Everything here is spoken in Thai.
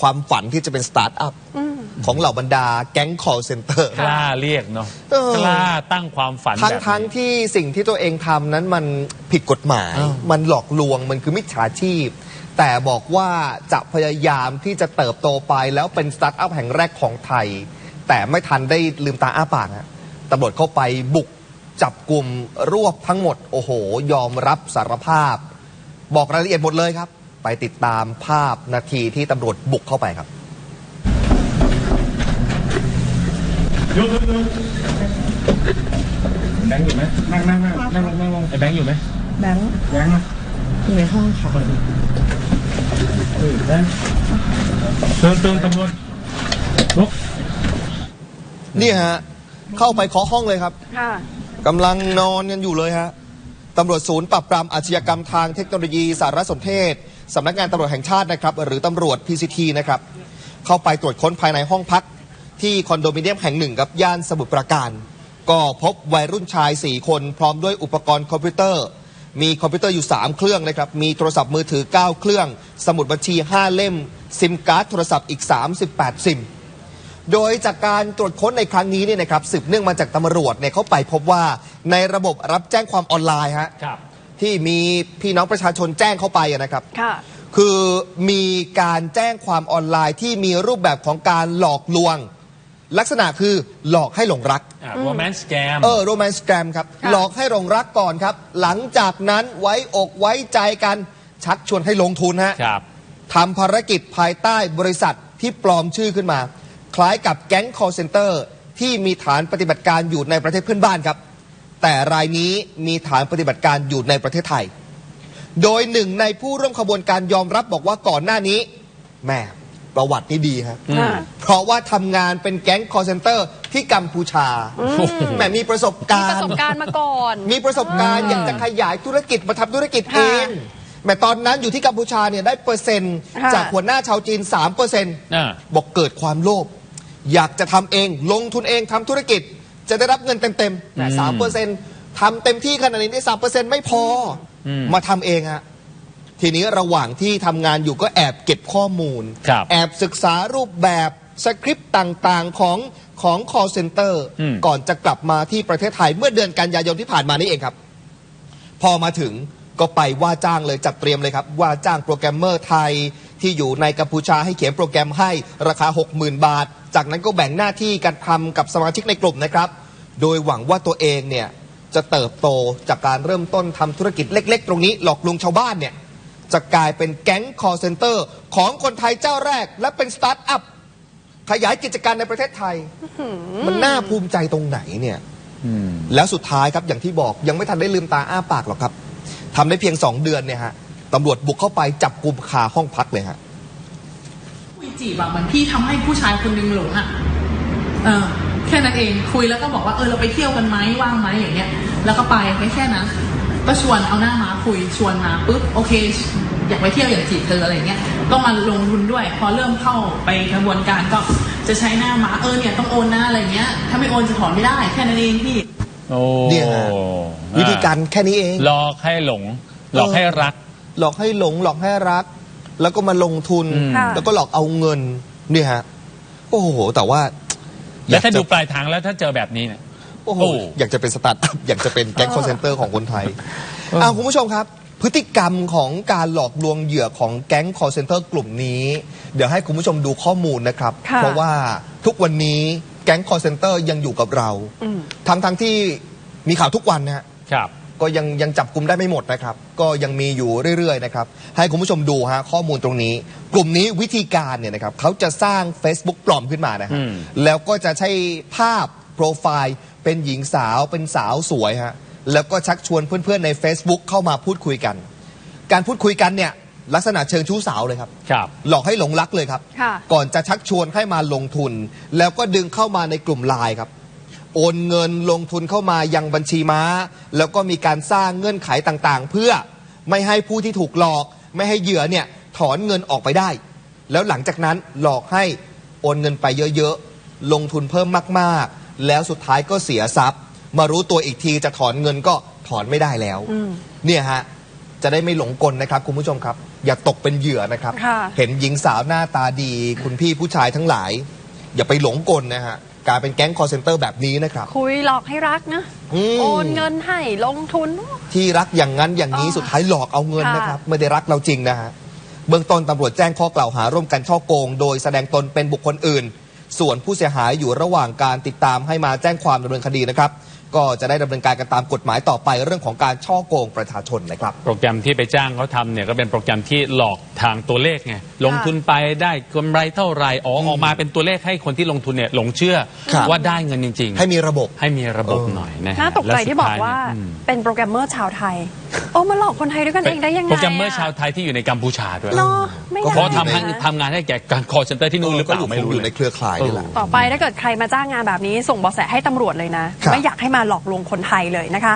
ความฝันที่จะเป็นสตาร์ทอัพของเหล่าบรรดาแก๊ง call center กล้าเรียกเนาะเออ กล้าตั้งความฝันทั้งแบบทั้งนี้ ที่สิ่งที่ตัวเองทำนั้นมันผิดกฎหมาย อ้าว มันหลอกลวงมันคือมิจฉาชีพ แต่บอกว่าจะพยายามที่จะเติบโตไปแล้วเป็นสตาร์ทอัพแห่งแรกของไทย แต่ไม่ทันได้ลืมตาอ้าปากฮะตำรวจเข้าไปบุกจับกลุ่มรวบทั้งหมด โอ้โห ยอมรับสารภาพ บอกรายละเอียดหมดเลยครับ ไปติดตามภาพนาทีที่ตำรวจบุกเข้าไปครับ ยกยกยกแบงค์อยู่ไหมนั่งนั่งนั่งนั่งลงนั่งลงไอ้แบงค์อยู่ไหมแบงค์แบงค์นะอยู่ในห้องค่ะเออแบงค์เติมเติมตำรวจลุกนี่ฮะ เข้าไปเคาะห้องเลยครับค่ะกำลังนอนกันอยู่เลยฮะตำรวจศูนย์ปราบปรามอาชญากรรมทางเทคโนโลยีสารสนเทศ สำนักงานตำรวจแห่งชาตินะครับหรือตำรวจ PCT นะครับเข้าไปตรวจค้นภายในห้องพัก ที่คอนโดมิเนียมแห่งหนึ่งครับย่านสมุทรปราการ ก็พบวัยรุ่นชาย 4 คน พร้อมด้วยอุปกรณ์คอมพิวเตอร์ มีคอมพิวเตอร์อยู่ 3 เครื่องนะครับมีโทรศัพท์มือถือ 9 เครื่อง สมุดบัญชี 5 เล่ม ซิมการ์ดโทรศัพท์อีก 38 ซิมโดยจากการตรวจค้นในครั้งนี้เนี่ยนะครับสืบเนื่องมาจากตำรวจเนี่ยเขาไปพบว่าในระบบรับแจ้งความออนไลน์ฮะ ที่มีพี่น้องประชาชนแจ้งเข้าไปอะนะครับ ค่ะ คือมีการแจ้งความออนไลน์ที่มีรูปแบบของการหลอกลวง ลักษณะคือหลอกให้หลงรักอ่าโรแมนต์แกมเออโรแมนต์แกรมครับ ค่ะ หลอกให้หลงรักก่อนครับ หลังจากนั้นไว้อกไว้ใจกันชักชวนให้ลงทุนฮะ ครับ ทำภารกิจภายใต้บริษัทที่ปลอมชื่อขึ้นมา คล้ายกับแก๊ง call center ที่มีฐานปฏิบัติการอยู่ในประเทศเพื่อนบ้านครับ แต่รายนี้มีฐานปฏิบัติการอยู่ในประเทศไทย โดยหนึ่งในผู้ร่วมขบวนการยอมรับบอกว่าก่อนหน้านี้แหม่ประวัตินี่ดีฮะอืมค่ะเพราะว่าทำงานเป็นแก๊ง call center ที่กัมพูชาแหมมีประสบมีกาปรระสบณ์การณ์มาก่อน มีประสบการณ์อ่าอยากจะขยายธุรกิจมาทำธุรกิจเอค่ะงแหม้ตอนนั้นอยู่ที่กัมพูชาเนี่ยได้เปอร์เซ็นต์ค่ะ จากหัวหน้าชาวจีน3เปอร์เซ็นต์อ่า บอกเกิดความโลภอยากจะทำเองลงทุนเองทำธุรกิจ จะได้รับเงินเต็มๆแต่อืมสามเปอร์เซ็นต์ทำเต็มที่ขนาดนี้ได้สามเปอร์เซ็นต์ไม่พออม มาทำเองฮะทีนี้ระหว่างที่ทำงานอยู่ก็แอบเก็บข้อมูล ครับ แอบศึกษารูปแบบสคริปต์ต่างๆของของ call center อืม ก่อนจะกลับมาที่ประเทศไทยเมื่อเดือนกันยายนที่ผ่านมานี่เองครับ พอมาถึงก็ไปว่าจ้างเลยจัดเตรียมเลยครับ ว่าจ้างโปรแกรมเมอร์ไทยที่อยู่ในกัมพูชาให้เขียนโปรแกรมให้ราคา 60,000 บาท จากนั้นก็แบ่งหน้าที่กันทำกับสมาชิกในกลุ่มนะครับ โดยหวังว่าตัวเองเนี่ยจะเติบโตจากการเริ่มต้นทำธุรกิจเล็ก ๆ ตรงนี้ หลอกลวงชาวบ้านเนี่ยจะกลายเป็นแก๊ง call center ของคนไทยเจ้าแรก และเป็นสตาร์ทอัพขยายกิจการในประเทศไทย มันน่าภูมิใจตรงไหนเนี่ยอืมแล้วสุดท้ายครับอย่างที่บอกยังไม่ทันได้ลืมตาอ้าปากหรอกครับทำได้เพียง2เดือนเนี่ยฮะตำรวจบุกเข้าไปจับกลุ่มคาห้องพักเลยฮะคุยจีบอะเหมือนพี่ทำให้ผู้ชายคนหนึงหลงอะเออ แค่นั้นเองคุยแล้วก็บอกว่าเออเราไปเที่ยวกันไหมว่างไหมอย่างเงี้ย แล้วก็ไปแค่แค่นั้นก็ชวนเอาหน้ามาคุยชวนมาปุ๊บโอเค อยากไปเที่ยวอยากจีบเธออะไรเงี้ยก็มาลงทุนด้วย พอเริ่มเข้าไปกระบวนการก็จะใช้หน้ามาเออเนี่ยต้องโอนหน้าอะไรเงี้ยถ้าไม่โอนจะถอนไม่ได้แค่นั้นเองพี่โอ้เนี่ยฮะวิธีการแค่นี้เองหลอกให้หลง หลอกให้รัก หลอกให้หลง หลอกให้รัก แล้วก็มาลงทุนอืมค่ะแล้วก็หลอกเอาเงินเนี่ยฮะโอ้โห แต่ว่า แล้วถ้าอยกจะดูปลายทางแล้วถ้าเจอแบบนี้เนี่ย โอ้โห โอ้ อยากจะเป็นสตาร์ทอัพ อยากจะเป็นแก๊งเออคอนเซนเตอร์ของคนไทยเอออ้าวคุณผู้ชมครับ พฤติกรรมของการหลอกลวงเหยื่อของแก๊งคอร์เซนเตอร์กลุ่มนี้ เดี๋ยวให้คุณผู้ชมดูข้อมูลนะครับ ค่ะ เพราะว่าทุกวันนี้แก๊งคอร์เซนเตอร์ยังอยู่กับเราอืมทั้งทั้งที่มีข่าวทุกวันนะฮะ ครับ ก็ยังยังจับกลุ่มได้ไม่หมดนะครับ ก็ยังมีอยู่เรื่อยๆนะครับ ให้คุณผู้ชมดูฮะข้อมูลตรงนี้ กลุ่มนี้วิธีการเนี่ยนะครับเขาจะสร้าง Facebook ปลอมขึ้นมานะฮะอืม แล้วก็จะใช้ภาพโปรไฟล์ เป็นหญิงสาวเป็นสาวสวยฮะแล้วก็ชักชวนเพื่อนๆใน Facebook เข้ามาพูดคุยกัน การพูดคุยกันเนี่ยลักษณะเชิงชู้สาวเลยครับ ครับ หลอกให้หลงรักเลยครับ ค่ะ ก่อนจะชักชวนให้มาลงทุน แล้วก็ดึงเข้ามาในกลุ่มไลน์ครับ โอนเงินลงทุนเข้ามายังบัญชีม้า แล้วก็มีการสร้างเงื่อนไขต่างๆ เพื่อไม่ให้ผู้ที่ถูกหลอก ไม่ให้เหยื่อเนี่ยถอนเงินออกไปได้ แล้วหลังจากนั้นหลอกให้โอนเงินไปเยอะๆ ลงทุนเพิ่มมากๆ แล้วสุดท้ายก็เสียทรัพย์ มารู้ตัวอีกทีจะถอนเงินก็ถอนไม่ได้แล้วอืมเนี่ยฮะจะได้ไม่หลงกลนะครับคุณผู้ชมครับ อย่าตกเป็นเหยื่อนะครับค่ะเห็นหญิงสาวหน้าตาดี คุณพี่ผู้ชายทั้งหลาย อย่าไปหลงกลนะฮะ กลายเป็นแก๊งคอร์เซนเตอร์แบบนี้นะครับ คุยหลอกให้รักนะ อืม โอนเงินให้ลงทุน ที่รักอย่างนั้นอย่างนี้อ่าสุดท้ายหลอกเอาเงินค่ะ นะครับไม่ได้รักเราจริงนะฮะเบื้องต้นตำรวจแจ้งข้อกล่าวหาร่วมกันช่อโกง โดยแสดงตนเป็นบุคคลอื่น ส่วนผู้เสียหายอยู่ระหว่างการติดตามให้มาแจ้งความดำเนินคดีนะครับ ก็จะได้ดำเนินการกันตามกฎหมายต่อไปเรื่องของการช่อโกงประชาชนนะครับ โปรแกรมที่ไปจ้างเขาทำเนี่ยก็เป็นโปรแกรมที่หลอกทางตัวเลขไงลงทุนไปได้กำไรเท่าไหร่อ๋อออกมาเป็นตัวเลขให้คนที่ลงทุนเนี่ยหลงเชื่อครับ ว่าได้เงินจริง ๆ ให้มีระบบ ให้มีระบบเออ หน่อยนะฮะน่าตกใจและสุดที่บอกท้ยว่าเนี่ยอืมเป็นโปรแกรมเมอร์ชาวไทย โอ้มาหลอกคนไทยด้วยกันเองได้ยังไงโปรแกรมเมอร์ะชาวไทยที่อยู่ในกัมพูชาด้วย เนาะไม่ก็น่าเพราะอยู่ทำในให้ทำงานให้แก่การคอร์เซนเตอร์ที่นู่นหรือเปก็ล่าอยู่ไม่คงรู้อยู่เลในย เครือข่ายนี่แหละ ต่อไปถ้าเกิดใครมาจ้างงานแบบนี้ส่งเบาะแสให้ตำรวจเลยนะ ครับ ไม่อยากให้มาหลอกลวงคนไทยเลยนะคะ